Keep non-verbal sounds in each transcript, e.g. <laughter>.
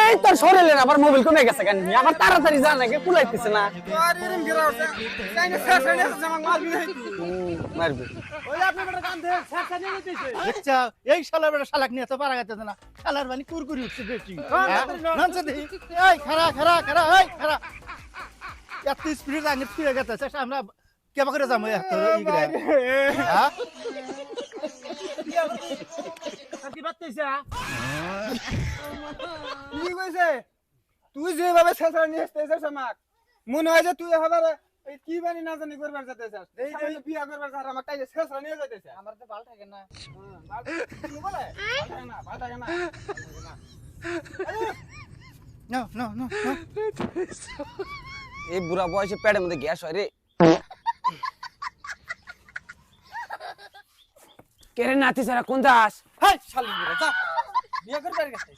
এই তোর শরীরে আবার মোবাইল কমে গেছে কেন? আবার তাড়াতাড়ি যা নাকি কুলাইতেছে না। হয়ে মারবি। এই শালার বেটা শালাক নিয়ে তো পারা গেছে না। শালার বানি কুরকুরি উঠছে বেশি দেখি। এই খারা খারা খারা এই খারা এত স্পিড আগে ফিরে গেছে আমরা কেবা করে যাব এত ইগরে হ্যাঁ? <laughs> কি কইছে? তুই যেভাবে শেষা নিয়ে আসতেছিস আমাক মনে হয় যে তুই এবার এই কি বানি না জানি করবার যেতেছিস এই এই বিয়া করবার যার আমাক তাই শেষা নিয়ে যাইতেছে আমার তো ভালো থাকে না। ভালো বলে? ভালো থাকে না ভালো থাকে না। No no no no. এই বুড়া বয়সে পেটের মধ্যে গ্যাস হয় রে। কেরে নাতি সারা কোন দাস? হাই শালি মেরে যা। বিয়া করবার গেছে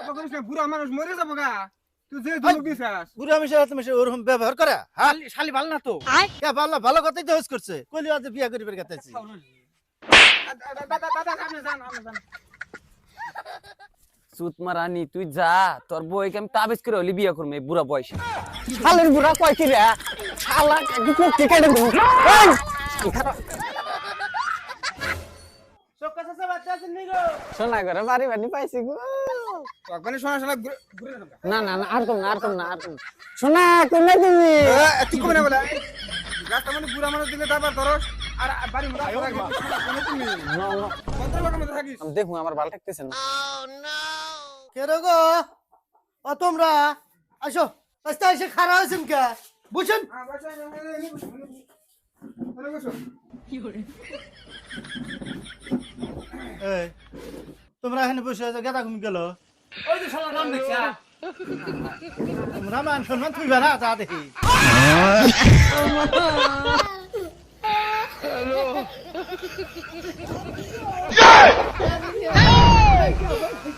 এবার করিস না বুড়া মানুষ মরে যাব গা। তুই যে দুলক দিছাস। বুড়া তুমি ওরকম ব্যবহার করে? হ্যাঁ? শালি শালি ভালো না তো। কে ভালো ভালো কথাই তো হোস করছে। কইলি আজ বিয়া করিবার গেতেছি। দাদা দাদা আপনি যান আপনি যান। সুত মারানি তুই যা। তোর বইকে আমি তাবিজ করে হলি বিয়ে করব বুড়া বয়সে। শালের বুড়া কয় কি রে? শালা কি কেটে দেবো এই! শোনা করে বাড়ি বাড়ি পাইছি গো। একবারে শোনা শোনা ঘুরে ঘুরে যাব না না না আর কম না আর কম না আর কম না। কোনে তুমি? তুই কমে না বলে। রাস্তা মানে বুড়া মানুষ দিলে তারপর ধরো। আর বাড়ি মতো আসো তুমি না, না, কত লোকের মধ্যে থাকিস? আমি আমার ভালো লাগতেছে না। কে রে গো? ও তোমরা? আসো আস্তে এসে খারাপ হয়েছেন কে? বুঝছেন এই, তোমরা এখানে বসে আছো গেদা ঘুমি গেল। ওই যে শালা নাম দেখছা তোমরা মান সম্মান তুইবে না তা দেখি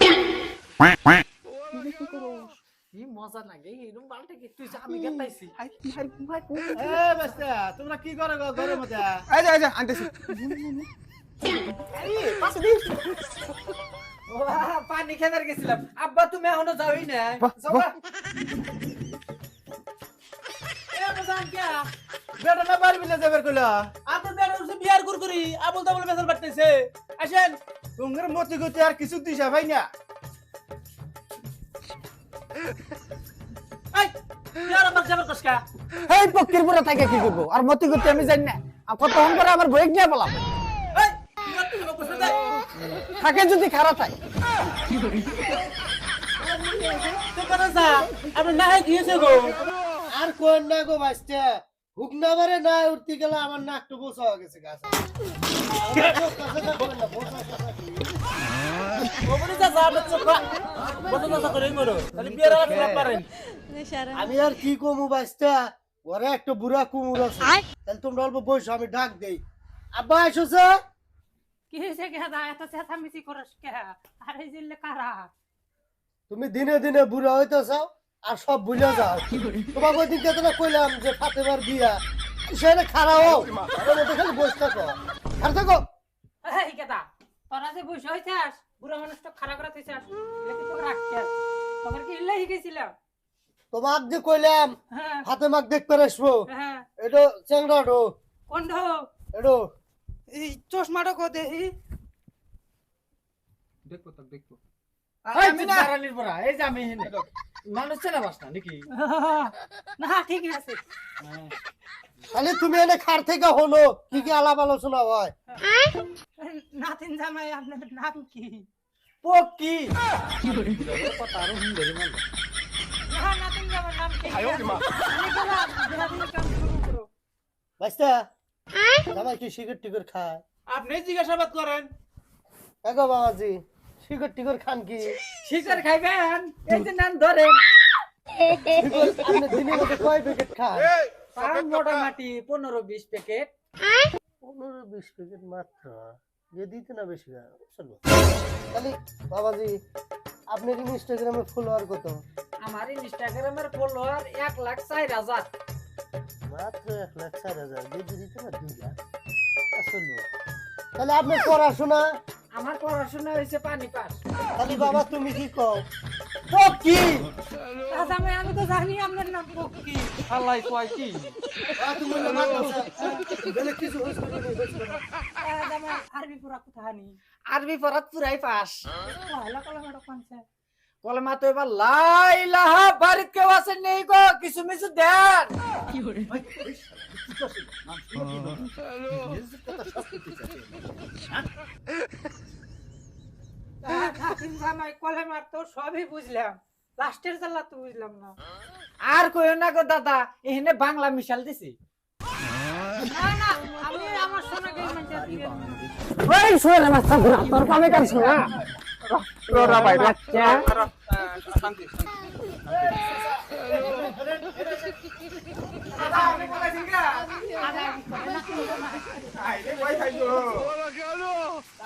কি মজা লাগে এরকম বালটা কি তুই আমি গেতাইছি এ বাস্তা তোমরা কি করো গো ঘরের মধ্যে এই যে এই আনতেছি। পানি খেতে গেছিলাম। আব্বা তুমি এখনও যাওই না। বেটা না বাড়ি বিলে যাবে কইলা? আপনার বেটা উঠছে বিয়ার কুরকুরি। আবুল তাবুল বেসাল বাড়তেছে। আসেন। তোমার মতি গতি আর কিছু দিশা ভাই না। এই পক্ষীর পুরা থাকে কি? করব? আর মতি করতে আমি জানি না। কত কতক্ষণ করে আমার বই নিয়ে দে। থাকে যদি খারাপ থাকে আর কোন না গো বাস্তা হুক না উঠতে গেলে আমার নাকটা বসা হয়ে গেছে গাছ। আমি আর কি কমু বাস্তা ওরে একটা বুড়া কুমুর আছে। তাহলে তোমরা অল্প বসো আমি ডাক দেই। আব্বা এসেছে? কি হয়েছে কে? দা এত চেঁচামেচি করস কে? আরে জিল্লে কারা? তুমি দিনে দিনে বুড়া হইতেছ আর সব ভুলে যাও। তোমাকে ওই দিনকে তোরা কইলাম যে ফাতেমার বিয়া। সেখানে খারাপ হোক খালি বসে থাকো। আর থাকো। এই কেদা তোরা যে বসে হইছাস বুড়া মানুষ তো করে থইছাস লেকি তো রাখছাস তোর কি ইল্লাই গেছিল তোমাক যে কইলাম হ্যাঁ। ফাতেমাক দেখতে আসব। হ্যাঁ। এই চশমাটা কো তো দেখব আমি না রানির পড়া এই যে আমি মানুষ চেনা বাস না নাকি? <laughs> না ঠিক আছে। তাহলে তুমি এনে খার থেকে হলো কি কি আলাপ আলোচনা হয়? নাতিন জামাই আপনার নাম কি? পকি। না নাতিন জামাই নাম কি? আমি গেলাম বিহাদির কাম শুরু করো। বাস্তা জামাই কি সিগারেট টিকর খায়? আপনি জিজ্ঞাসাবাদ করেন। এগো বাবাজি। সিগারেট টিকর খান কি? শিকার খাইবেন? এই যে নাম ধরেন। আপনি মধ্যে কয় প্যাকেট খান? পান মোটামুটি পনেরো বিশ প্যাকেট পনেরো বিশ প্যাকেট মাত্র? যে দিতে না বেশি না, চলো তাহলে বাবাজি আপনার ইনস্টাগ্রামে ফলোয়ার কত? আমার ইনস্টাগ্রামের ফলোয়ার এক লাখ চার হাজার। মাত্র এক লাখ চার হাজার। যদি দিতে না দুই লাখ। চলবো তাহলে আপনার পড়াশোনা আমার পড়াশোনা হয়েছে পানি পাস। তাহলে বাবা তুমি কি কও? কি আমি আমি তো জানি আপনার নাম। পক্ষী হালাই কয় কি? হইছে আমার আরবি পড়া কোথায়? নি আরবি পুরাই পাস। পয়লা কলা মাডক পানছে কলমা তো এবার লাইলাহা বাড়িতে কেউ আছে নেই গো কিছু মিছু দেন। জামাই কলে মার তো সবই বুঝলাম লাস্টের জ্বালা তো বুঝলাম না আর কইও না গো দাদা এখানে বাংলা মিশাল দিছি না না আমি আমার সোনা মানে ওই তোর কামে রোরা ভাই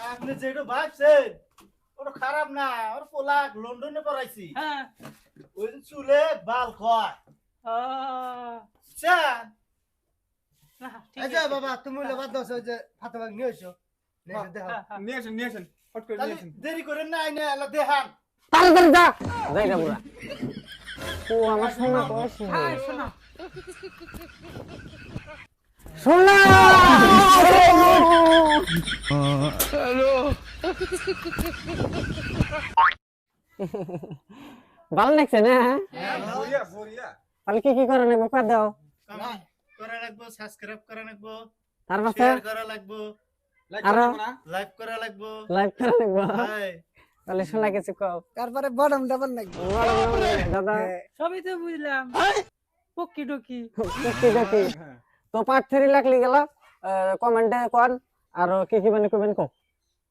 আপনি যেটা ভাবছেন খারাপ না ওর পোলা লন্ডনে পড়াইছি। হ্যাঁ। ওই চুলে বাল কয় ও। বুঝছেন না ঠিক এই যে বাবা তুমি লেবার দশ ওই যে নিয়ে এসো। নিয়ে নিয়ে আসেন নিয়ে আসেন। ফট করে তাহলে দেরি করেন না আইনে এলা দেখান। তাড়াতাড়ি যা। যাই না বুড়া। ও আমার হ্যাঁ ভালো লাগছে না? বরিয়া বরিয়া তাহলে কি কি করে নেব কর দাও। করা লাগবো সাবস্ক্রাইব করা লাগবো তার শেয়ার করা লাগবো লাইক আরও? করব না লাইক করা লাগবো। লাইভ করে নেব হাই তাহলে শোনা কিছু কও। তারপরে বডম ডাবল নাকি দাদা। সবই তো বুঝলাম। পক্ষী টকি। দেখি দেখি তো পার্ট থ্রি লাগলি গেল কমেন্টে কন আর কি কি মানে কমেন্ট কো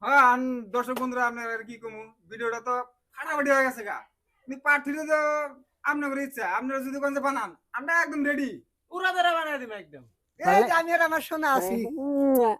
হ্যাঁ দর্শক বন্ধুরা আপনার আর কি কমু? ভিডিওটা তো ফাটাফাটি হয়ে গেছে গা। আপনি পার্ট থ্রি তো আপনার ইচ্ছা আপনারা যদি কোন বানান আমরা একদম রেডি পুরা ধরে বানাই দিব একদম। এই আমি আর আমার শোনা আছি।